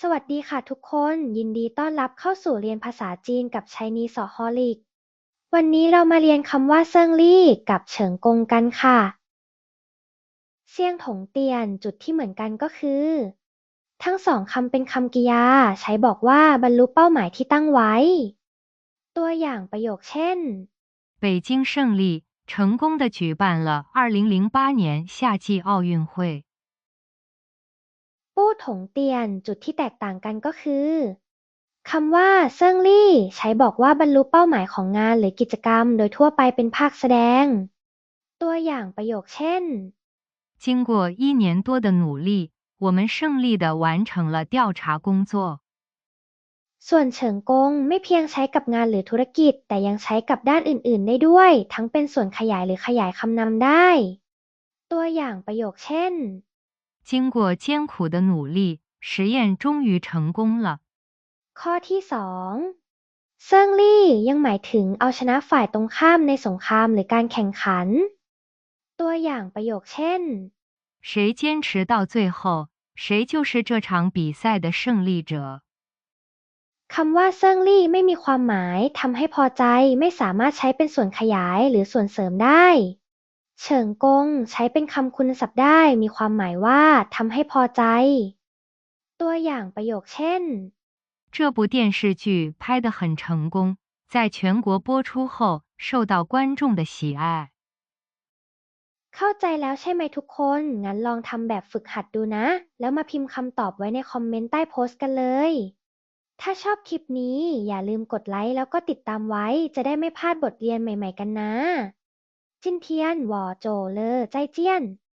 สวัสดีค่ะทุกคน ยินดีต้อนรับเข้าสู่เรียนภาษาจีนกับ Chinese Holic วันนี้เรามาเรียนคำว่าเซิ่งลี่กับเฉิงกงกันค่ะ เซี่ยงถงเตียนจุดที่เหมือนกันก็คือ ทั้งสองคำเป็นคำกริยา ใช้บอกว่าบรรลุเป้าหมายที่ตั้งไว้ ตัวอย่างประโยคเช่น 北京胜利，成功地举办了2008年夏季奥运会。 ปู้ถงเตียนจุดที่แตกต่างกันก็คือคำว่าเซิ่งลี่ใช้บอกว่าบรรลุเป้าหมายของงานหรือกิจกรรม โดยทั่วไปเป็นภาคแสดง ตัวอย่างประโยคเช่น 经过一年多的努力，我们胜利地完成了调查工作。 ส่วนเฉิงกงไม่เพียงใช้กับงานหรือธุรกิจ แต่ยังใช้กับด้านอื่น ๆ ได้ด้วย ทั้งเป็นส่วนขยายหรือขยายคำนำได้ ตัวอย่างประโยคเช่น 经过艰苦的努力，实验终于成功了。 ข้อที่สองเซิ่งลี่ยังหมายถึงเอาชนะฝ่ายตรงข้ามในสงครามหรือการแข่งขัน ตัวอย่างประโยคเช่น 谁坚持到最后，谁就是这场比赛的胜利者。 คำว่าเซิ่งลี่ไม่มีความหมายทำให้พอใจไม่สามารถใช้เป็นส่วนขยายหรือส่วนเสริมได้ เฉิงกงใช้เป็นคำคุณศัพท์ได้มีความหมายว่าทำให้พอใจ ตัวอย่างประโยคเช่น 这部电视剧拍得很成功，在全国播出后受到观众的喜爱。 เข้าใจแล้วใช่ไหมทุกคน งั้นลองทำแบบฝึกหัดดูนะ แล้วมาพิมพ์คำตอบไว้ในคอมเมนต์ใต้โพสต์กันเลย ถ้าชอบคลิปนี้อย่าลืมกดไลค์แล้วก็ติดตามไว้ จะได้ไม่พลาดบทเรียนใหม่ๆกันนะ จินเทียนห